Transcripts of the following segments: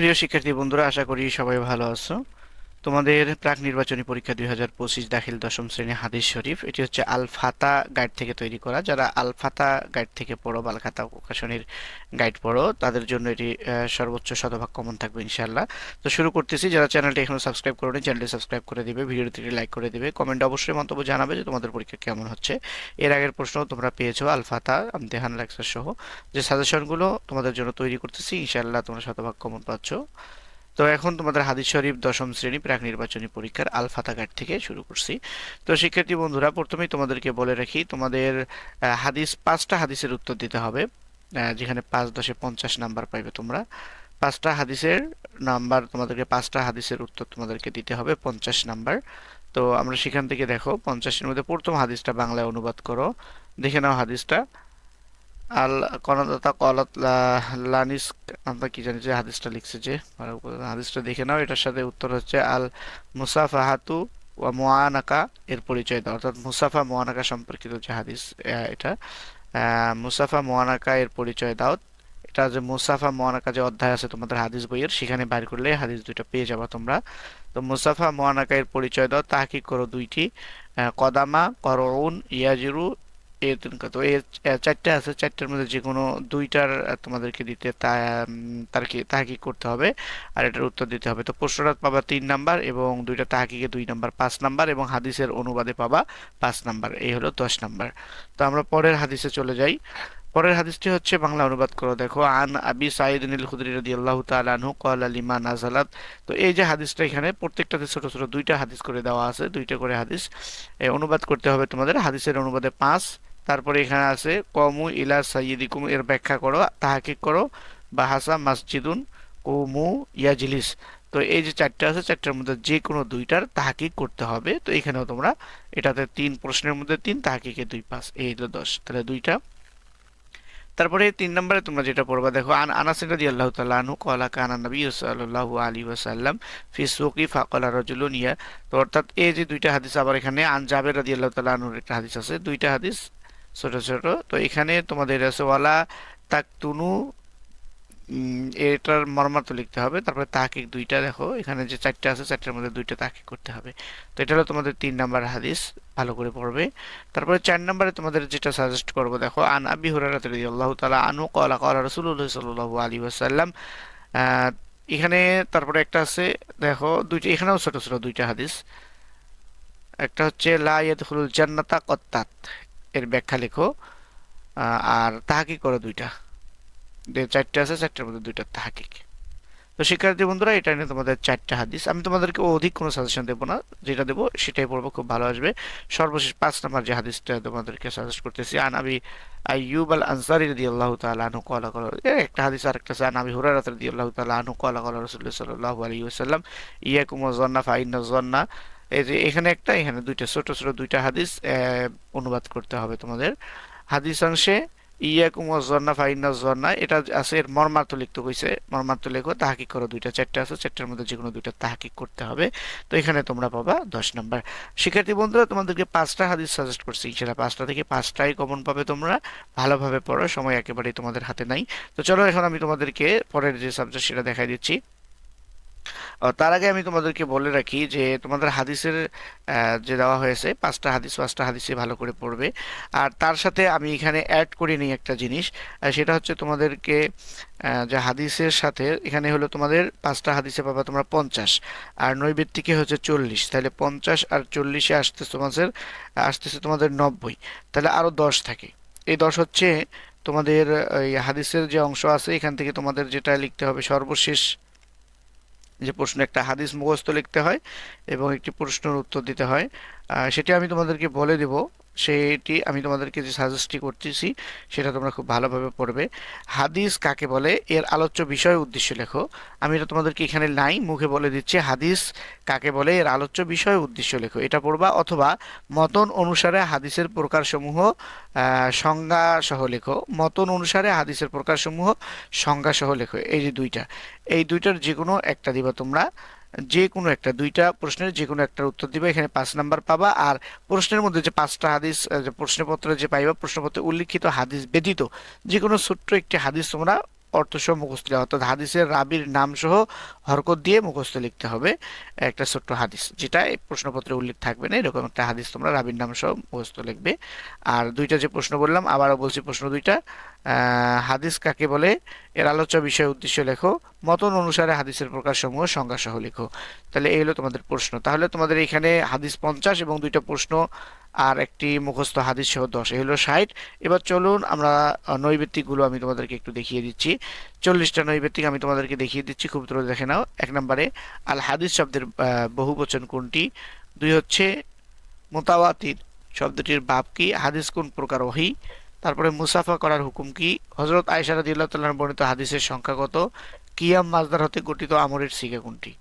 প্রিয় শিক্ষার্থী বন্ধুরা আশা করি সবাই ভালো আছো। তোমাদের প্রাক নির্বাচনী পরীক্ষা দুই হাজার পঁচিশ দাখিল দশম শ্রেণি হাদিস শরীফ। এটি হচ্ছে আল ফাতা গাইড থেকে তৈরি করা। যারা আল ফাতা গাইড থেকে পড়ো বালখাতা প্রকাশনীর গাইড পড়ো, তাদের জন্য এটি সর্বোচ্চ শতভাগ কমন থাকবে ইনশাল্লাহ তো শুরু করতেছি। যারা চ্যানেলটি এখনও সাবস্ক্রাইব করোনি, চ্যানেলটি সাবস্ক্রাইব করে দিবে, ভিডিওটি লাইক করে দিবে। কমেন্ট অবশ্যই মন্তব্য জানাবে যে তোমাদের পরীক্ষা কেমন হচ্ছে। এর আগের প্রশ্ন তোমরা পেয়েছ, আল ফাতা, আমতেহান লেকচার সহ। যে সাজেশনগুলো তোমাদের জন্য তৈরি করতেছি ইনশাল্লাহ তোমরা শতভাগ কমন পাচ্ছ। তো এখন তোমাদের হাদিস শরীফ দশম শ্রেণি প্রাক নির্বাচনী পরীক্ষার আলফাতা গাইড থেকে শুরু করছি। তো শিক্ষার্থী বন্ধুরা, প্রথমেই তোমাদেরকে বলে রাখি, তোমাদের হাদিস, পাঁচটা হাদিসের উত্তর দিতে হবে যেখানে পাঁচ দশে পঞ্চাশ নাম্বার পাইবে তোমরা। পাঁচটা হাদিসের নাম্বার, তোমাদেরকে পাঁচটা হাদিসের উত্তর তোমাদেরকে দিতে হবে, পঞ্চাশ নাম্বার। তো আমরা সেখান থেকে দেখো, পঞ্চাশের মধ্যে প্রথম হাদিসটা বাংলায় অনুবাদ করো, দেখে নাও হাদিসটা। আল কনদাতা কলাত লানিস আমরা কি জানি যে হাদিসটা লিখছে যে হাদিসটা দেখে নাও, এটার সাথে উত্তর হচ্ছে আল মুসাফাহাতু ওয়া মুআনাকা, এর পরিচয় দাও। অর্থাৎ মুসাফা মুআনাকা সম্পর্কিত যে হাদিস এটা মুসাফা মুআনাকা এর পরিচয় দাও। এটা যে মুসাফা মুআনাকা যে অধ্যায় আছে তোমাদের হাদিস বইয়ের, সেখানে বাইর করলে হাদিস দুইটা পেয়ে যাবে তোমরা। তো মুসাফা মুআনাকা এর পরিচয় দাও, তাহকিক করো দুইটি কদামা, করউন, ইয়াজিরু তিন কত। আহ, চারটে আছে চারটের মধ্যে যে কোনো দুইটার তোমাদেরকে দিতে তা উম, তার কি তাহাকি করতে হবে। আর এটার উত্তর দিতে হবে। তো প্রশ্নটা পাবা তিন নাম্বার এবং দুইটা তাহাকিকে দুই নাম্বার পাঁচ নাম্বার এবং হাদিসের অনুবাদে পাবা পাঁচ নাম্বার। এই হলো দশ নাম্বার। তো আমরা পরের হাদিসে চলে যাই। পরের হাদিসটি হচ্ছে বাংলা অনুবাদ করো। দেখো আন আবি সাইদ নীল খুদরি রাদিয়াল্লাহু তাআলা আনহু ক্বালা লিমা নাযালাত। তো এই যে হাদিসটা এখানে প্রত্যেকটাতে ছোট ছোট দুইটা হাদিস করে দেওয়া আছে দুইটা করে হাদিস। অনুবাদ করতে হবে তোমাদের। হাদিসের অনুবাদে পাঁচ তারপরে এখানে আছে, কমু ইলা সাইয়িদিকুম এর ব্যাখ্যা করো, তাহাকিক করো, বাহাসা মাসজিদুন কুমু ইয়াজলিস তো এই যে চারটে আছে, চারটার মধ্যে যে কোনো দুইটার তাহাকিক করতে হবে। তো এখানেও তোমরা এটাতে তিন প্রশ্নের মধ্যে তিন, তাহাকিকে দুই পাস, এই হলো দশ, তাহলে দুইটা। তারপরে তিন নম্বরে তোমরা যেটা পড়বা, দেখো, আন আনাস রাদিয়াল্লাহু তাআলা আনহু ক্বালা কানা নবী সাল্লাল্লাহু আলাইহি ওয়াসাল্লাম ফি সুকি ফাকালা রাজুলুন তো অর্থাৎ এই যে দুইটা হাদিস আবার এখানে, আন জাবের রাদিয়াল্লাহু তাআলা আনহুর একটা হাদিস আছে, দুইটা হাদিস ছোট ছোট। তো এখানে তোমাদের আছে ওয়ালা তাকতুনু এটার মর্মার্থ লিখতে হবে। তারপরে তাহকিক দুইটা দেখো। এখানে যে চারটা আছে চারটার মধ্যে দুইটা তাহকিক করতে হবে। তো এটা হলো তোমাদের তিন নাম্বার হাদিস। ভালো করে পড়বে। তারপরে চার নাম্বারে তোমাদের যেটা সাজেস্ট করব দেখো আন আবি হুরায়রা রাদিয়াল্লাহু তাআলা আনহু কলা ক্বালা রাসূলুল্লাহ সাল্লাল্লাহু আলাইহি ওয়াসাল্লাম। আহ, এখানে তারপরে একটা আছে দেখো দুইটা এখানেও ছোট ছোট দুইটা হাদিস। একটা হচ্ছে লা ইয়াদখুলুল জান্নাতা কত্তাত। এর ব্যাখ্যা লেখো। আর তাহাকিক করো দুইটা। যে চারটে আছে, চারটের মধ্যে দুইটা তাহাকিক। তো শিক্ষার্থী বন্ধুরা, এটা নিয়ে তোমাদের চারটা হাদিস। আমি তোমাদেরকে অধিক কোনো সাজেশন দেবো না। যেটা দেবো, সেটাই পড়ব, খুব ভালো আসবে। সর্বশেষ পাঁচ নাম্বার যে হাদিসটা তোমাদেরকে সাজেস্ট করতেছি, আন আবি আইয়ুব আল আনসারি রাদিয়াল্লাহু তাআলা আনহু ক্বালা ক্বালা এর একটা হাদিস আর একটা আন আবি হুরায়রা রাদিয়াল্লাহু তাআলা আনহু ক্বালা ক্বালা রাসূলুল্লাহ সাল্লাল্লাহু আলাইহি ওয়াসাল্লাম ইয়াকুম ওয়াজ-যান্না ফা ইন্না যান্না এই যে এখানে একটা, এখানে দুইটা ছোট ছোট দুইটা হাদিস অনুবাদ করতে হবে তোমাদের। হাদিস অংশে, ইয়াকুম ওয়াজ-যান্না ফা ইন্না এটা আছে এর মর্মার্থ লিখতে কইছে। মর্মার্থ লেখো, তাহাকিক করো দুইটা, চারটা আছে, চারটার মধ্যে যে কোনো দুইটা তাহাকিক করতে হবে। তো এখানে তোমরা পাবা দশ নাম্বার। শিক্ষার্থী বন্ধুরা, তোমাদেরকে পাঁচটা হাদিস সাজেস্ট করছি। সেটা পাঁচটা থেকে পাঁচটাই কমন পাবে তোমরা। ভালোভাবে পড়ো, সময় একেবারেই তোমাদের হাতে নাই। তো চলো এখন আমি তোমাদেরকে পরের যে সাবজেক্ট সেটা দেখাই দিচ্ছি। তার আগে আমি তোমাদেরকে বলে রাখি যে তোমাদের হাদিসের যে দেওয়া হয়েছে, পাঁচটা হাদিস, পাঁচটা হাদিসে ভালো করে পড়বে। আর তার সাথে আমি এখানে অ্যাড করে নিই একটা জিনিস সেটা হচ্ছে তোমাদেরকে যে হাদিসের সাথে এখানে হলো তোমাদের পাঁচটা হাদিসে পাবা তোমরা পঞ্চাশ, আর নৈবেত্তিকে হচ্ছে চল্লিশ। তাহলে পঞ্চাশ আর চল্লিশে আসতেছে তোমাদের আসতেছে তোমাদের নব্বই। তাহলে আরও দশ থাকে। এই দশ হচ্ছে তোমাদের, এই হাদিসের যে অংশ আছে, এখান থেকে তোমাদের যেটা লিখতে হবে সর্বশেষ যে প্রশ্ন একটা হাদিস মুখস্থ লিখতে হয় এবং একটি প্রশ্নের উত্তর দিতে হয়। সেটি আমি তোমাদেরকে বলে দেব। সেটি আমি তোমাদেরকে যে সাজেস্টটি করতেছি, সেটা তোমরা খুব ভালোভাবে পড়বে। হাদিস কাকে বলে? এর আলোচ্য বিষয় উদ্দেশ্য লেখো। আমি এটা তোমাদেরকে এখানে নাই, মুখে বলে দিচ্ছি, হাদিস কাকে বলে? এর আলোচ্য বিষয় উদ্দেশ্য লেখো। এটা পড়বা অথবা মতন অনুসারে হাদিসের প্রকারসমূহ সংজ্ঞা সহ লেখো। মতন অনুসারে হাদিসের প্রকারসমূহ সংজ্ঞা সহ লেখো। এই যে দুইটা। এই দুইটার যে কোনো একটা দিবা তোমরা। যে কোনো একটা, দুইটা প্রশ্নের যে কোনো একটার উত্তর দিবে, এখানে পাঁচ নাম্বার পাবা। আর প্রশ্নের মধ্যে যে পাঁচটা হাদিস প্রশ্নপত্র যে পাইবা, প্রশ্নপত্রে উল্লিখিত হাদিস ব্যতীত যে কোনো ছোট্ট একটি হাদিস তোমরা অর্থ সহ মুখস্থ অর্থাৎ হাদিসের রাবির নাম সহ হরকত দিয়ে মুখস্থ লিখতে হবে একটা ছোট্ট হাদিস, যেটা প্রশ্নপত্রে উল্লেখ থাকবে না। এরকম একটা হাদিস তোমরা রাবির নাম সহ মুখস্থ লিখবে। আর দুইটা যে প্রশ্ন বললাম, আবারও বলছি প্রশ্ন দুইটা। হাদিস কাকে বলে? এর আলোচ্য বিষয় উদ্দেশ্য লেখো, মতন অনুসারে হাদিসের প্রকারসমূহ সংজ্ঞা সহ লেখো। তাহলে এই হলো তোমাদের প্রশ্ন। তাহলে তোমাদের এখানে হাদিস পঞ্চাশ এবং দুইটা প্রশ্ন আর একটি মুখস্থ হাদিস সহ দশ। এই হলো ষাট। এবার চলুন আমরা নৈবেত্তিকগুলো আমি তোমাদেরকে একটু দেখিয়ে দিচ্ছি। চল্লিশটা নৈবেত্তিক আমি তোমাদেরকে দেখিয়ে দিচ্ছি খুব দ্রুত দেখে নাও। এক নম্বরে আল হাদিস শব্দের আহ, বহুবচন কোনটি? দুই হচ্ছে মোতাওয়াতির শব্দটির বাপ কি? হাদিস কোন প্রকার ওহি? তারপরে মুসাফা করার হুকুম কি? হজরত আয়সা তাআলার বর্ণিত হাদিসের সংখ্যা কত? কিয়াম মাজদার হতে গঠিত আমরের সিগা কোনটি?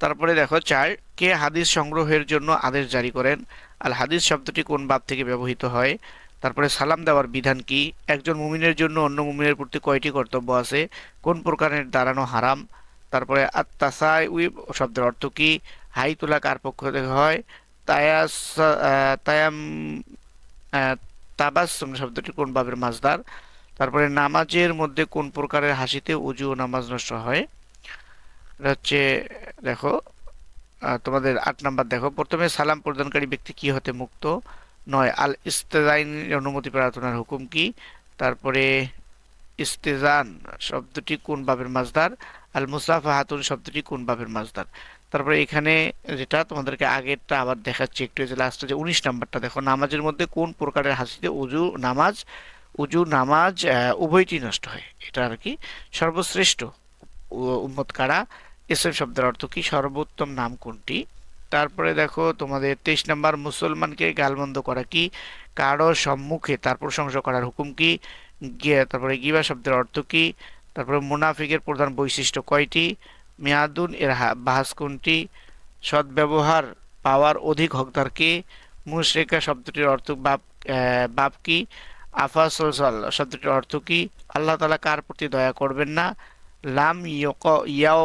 তারপরে দেখো চার কে হাদিস সংগ্রহের জন্য আদেশ জারি করেন? আল হাদিস শব্দটি কোন বাব থেকে ব্যবহৃত হয়? তারপরে সালাম দেওয়ার বিধান কি? একজন মুমিনের জন্য অন্য মুমিনের প্রতি কয়টি কর্তব্য আছে? কোন প্রকারের দাঁড়ানো হারাম? তারপরে আত্মাসাই উইব শব্দের অর্থ কি? হাই তোলা কার পক্ষ থেকে হয়? তায়াস তায়াম তাবাস শব্দটি কোন বাবের মাজদার? তারপরে নামাজের মধ্যে কোন প্রকারের হাসিতে উজু ও নামাজ নষ্ট হয়? এটা হচ্ছে, দেখো তোমাদের আট নাম্বার দেখো। প্রথমে সালাম প্রদানকারী ব্যক্তি কি হতে মুক্ত? নয়, আল ইস্তেজাইন অনুমতি প্রার্থনার হুকুম কি? তারপরে ইস্তেজান শব্দটি কোন বাবের মাজদার আল মুসাফা হাতুন শব্দটি কোন বাবের মাজদার তারপরে এখানে যেটা তোমাদেরকে আগেরটা আবার দেখাচ্ছি একটু যে লাস্টে যে উনিশ নাম্বারটা, দেখো নামাজের মধ্যে কোন প্রকারের হাসিতে উজু, নামাজ উজু, নামাজ উভয়টি নষ্ট হয়? এটা আর কি? সর্বশ্রেষ্ঠ উম্মত কারা? ইসলাম শব্দের অর্থ কি? সর্বোত্তম নাম কোনটি? তারপরে দেখো তোমাদের তেইশ নাম্বার, মুসলমানকে গালমন্দ করা কি? কারও সম্মুখে তার প্রশংসা করার হুকুম কি? তারপরে গিবা শব্দের অর্থ কি? তারপরে মুনাফিকের প্রধান বৈশিষ্ট্য কয়টি? মেয়াদুন এর বাহাস কোনটি? সদ্ব্যবহার, পাওয়ার অধিক হকদার কে? মুশরিকা শব্দটির অর্থ বাপ বাপ কি? আফাসল শব্দটির অর্থ কি? আল্লাহ তালা কার প্রতি দয়া করবেন না? লাম ইয়ক, ইয়াও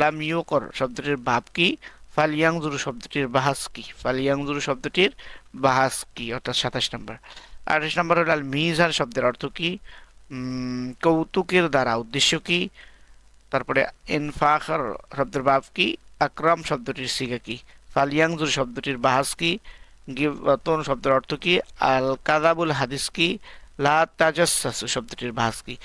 লাম ইয়কর শব্দটির বাপ কি? ফালিয়াংজুরু শব্দটির বাহাস কি? ফালিয়াংজুরু শব্দটির বাহাস কি? অর্থাৎ সাতাশ নম্বর। আঠাশ নম্বর হল আল মিজান শব্দের অর্থ কি? কৌতুকের দ্বারা। উদ্দেশ্য কি? তারপরে ইনফাখর শব্দের বাপ কি? আকরাম শব্দটির সিগা কি? ফালিয়াংজুর শব্দটির বাহাস কি? গিবতন শব্দের অর্থ কি? আল কাদাবুল হাদিস কি? লা তাজাসসাসু শব্দটির বাহাস কি?